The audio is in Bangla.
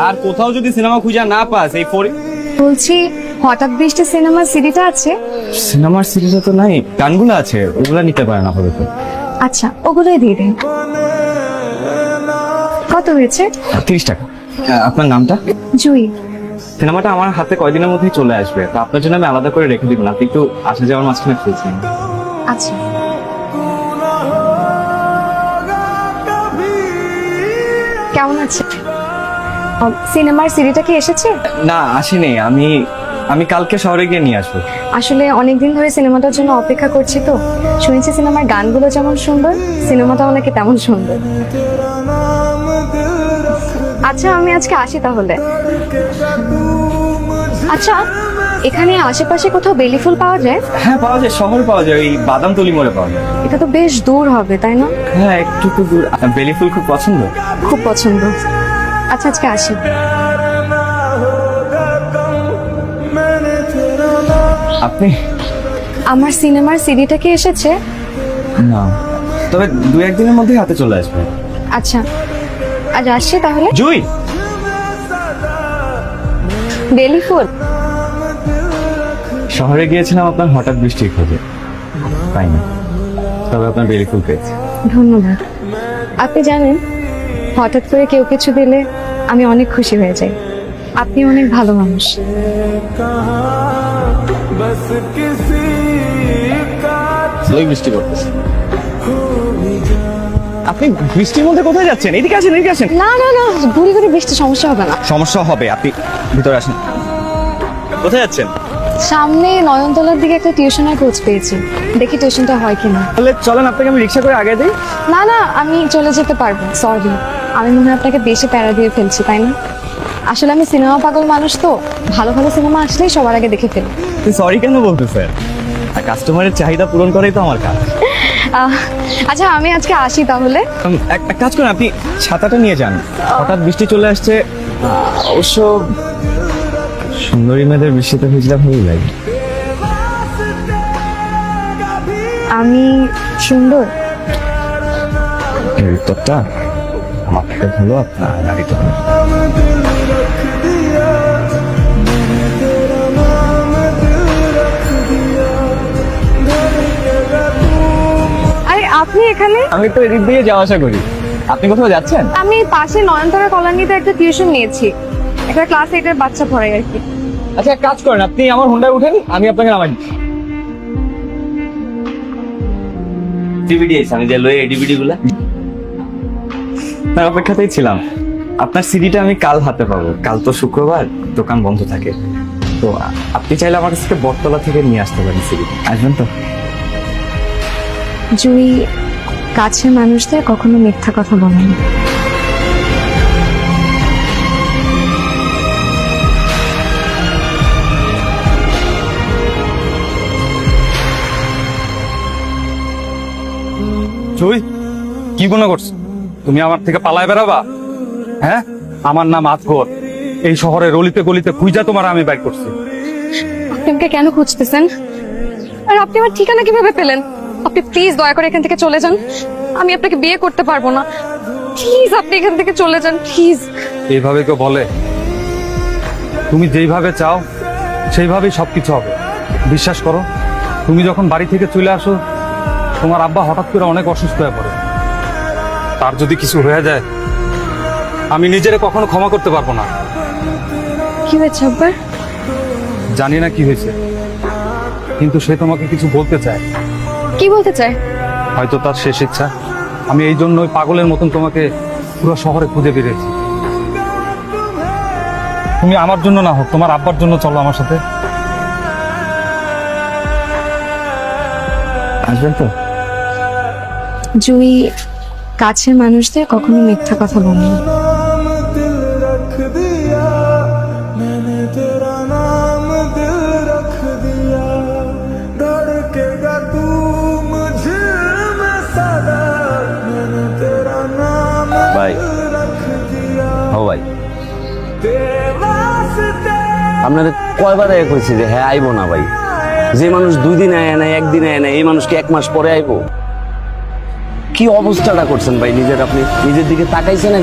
আর কোথাও যদি সিনেমা খুঁজে না পাস এই ফোর বলছি হঠাৎ বৃষ্টি সিনেমার সিডিটা আছে? সিনেমার সিরিজে তো নাই গানগুলো আছে ওগুলা নিতে পারে না আপাতত আচ্ছা ওগুলোই দিয়ে দিন। কত হয়েছে? তিরিশ টাকা। আপনার নামটা? জুই। সিনেমাটা আমার হাতে কয়দিনের মধ্যেই চলে আসবে তো আপনার জন্য আমি আলাদা করে রেখে দিব না একটু আসা যাওয়ার মাঝখানে খুঁজছেন আচ্ছা। আছে? সিনেমার সিডিটা কি এসেছে? না আসেনি। আমি আমি কালকে শহরে গিয়ে নিয়ে আসব। আসলে অনেকদিন ধরে সিনেমাটার জন্য অপেক্ষা করছি তো। শুনেছি সিনেমার গানগুলো যেমন সুন্দর সিনেমাটাও নাকি তেমন সুন্দর। আচ্ছা আমি আজকে আসি তাহলে। আচ্ছা এখানে আশেপাশে কোথাও বেলি ফুল পাওয়া যায়? হ্যাঁ পাওয়া যায় শহরে পাওয়া যায় ওই বাদামতলি মোড়ে পাওয়া যায়। এটা তো বেশ দূর হবে তাই না? হ্যাঁ একটু তো দূর বেলি ফুল খুব পছন্দ? খুব পছন্দ। আচ্ছা আজকে আসি। আপনি? আমার সিনেমার সিডিটা কি এসেছে? না। তবে দু একদিনের মধ্যেই হাতে চলে আসবে। আচ্ছা। আজ আসছি তাহলে। জুই! বেলি ফুল। শহরে গিয়েছিলাম আপনার হঠাৎ বৃষ্টির খোঁজে। পাই না? তবে আপনার বেলি ফুল পেয়েছি। ধন্যবাদ। আপনি জানেন হঠাৎ করে কেউ কিছু দিলে আমি অনেক খুশি হয়ে যাই। আপনি অনেক ভালো মানুষ। বৃষ্টি পড়তেছে। আপনি বৃষ্টির মধ্যে কোথায় যাচ্ছেন? এদিকে আসেন এদিকে আসেন। না না না ঘুরি ঘুরি বৃষ্টি সমস্যা হবে না। সমস্যা হবে আপনি ভিতরে আসেন। কোথায় যাচ্ছেন? সামনে নয়নতলার দিকে একটা টিউশনের খোঁজ পেয়েছি। দেখি টিউশনটা হয় কিনা। তাহলে চলেন আপনাকে আমি রিক্সা করে আগে দিই। না না আমি চলে যেতে পারব সরি আমি মনে হয় আপনাকে বেশি প্যারা দিয়ে ফেলছি তাই না? আসলে আমি সিনেমা পাগল মানুষ তো ভালো ভালো সিনেমা আসলেই সবার আগে দেখে ফেলি। সরি কেন বলতেছেন আর কাস্টমারের চাহিদা পূরণ করাই তো আমার কাজ। আচ্ছা আমি আজকে আসি তাহলে। এক কাজ করুন আপনি ছাতাটা নিয়ে যান। হঠাৎ বৃষ্টি চলে আসছে অবশ্য সুন্দরী মেয়েদের বৃষ্টিতে ভিজলে ভালোই লাগে। আমি সুন্দর। এই উত্তরটা আমার থেকে ভালো আপনার নারী তো আরে আপনি এখানে? আমি তো এদিক দিয়ে যাওয়া আসা করি। আপনি কোথাও যাচ্ছেন? আমি পাশে নয়নতারা কলোনিতে একটা টিউশন নিয়েছি। একটা ক্লাস এইটের বাচ্চা পড়াই আর কি। আচ্ছা এক কাজ করেন আপনি আমার হুন্ডায় উঠেন আমি আপনাকে নামাই দিচ্ছি ডিভিডি আছে আমি যে লয়ে ডিভিডি গুলা তার অপেক্ষাতেই ছিলাম। আপনার সিডিটা আমি কাল হাতে পাবো। কাল তো শুক্রবার দোকান বন্ধ থাকে। তো আপনি চাইলে আমার কাছ থেকে বটতলা থেকে নিয়ে আসতে পারেন সিডি আসবেন তো? জুই কাছের মানুষদের কখনো মিথ্যা কথা বলে না জুই কি মনে করছ? তুমি আমার থেকে পালায় বেড়াবা? হ্যাঁ? আমার নাম আতকর এই শহরের অলিতে গলিতে খুঁজা তোমার আমি বাইর করছি। আপনি আমাকে কেন খুঁজতেছেন? আর আপনি আমার ঠিকানা কীভাবে পেলেন? আপনি প্লিজ দয়া করে এখান থেকে চলে যান। আমি আপনাকে বিয়ে করতে পারব না। প্লিজ আপনি এখান থেকে চলে যান প্লিজ এইভাবে কেউ বলে। তুমি যেইভাবে চাও সেইভাবেই সবকিছু হবে। বিশ্বাস করো তুমি যখন বাড়ি থেকে চলে আসো তোমার আব্বা হঠাৎ করে অনেক অসুস্থ হয়ে পড়ে। তার যদি কিছু হয়ে যায় আমি নিজেরে কখনো ক্ষমা করতে পারব না। কি হয়েছে আব্বার? জানি না কি হয়েছে কিন্তু সে তোমাকে কিছু বলতে চায়। কি বলতে চায়? হয়তো তার শেষ ইচ্ছা। আমি এই জন্যই পাগলের মতন তোমাকে পুরো শহরে খুঁজে বেরিয়েছি। তুমি আমার জন্য না হোক তোমার আব্বার জন্য চলো আমার সাথে। আসবেন তো? জুই কাছের মানুষদের কখনো মিথ্যা কথা বলেনি। ও হ্যাঁ ভাই। আপনাদের কয়বার এক হয়েছে যে হ্যাঁ আইবো না ভাই। যে মানুষ দুই দিন আয় না একদিন আয় না এই মানুষ কি এক মাস পরে আইবো? কি অবস্থাটা করছেন ভাই নিজের আপনি? নিজের দিকে তাকাইছেন?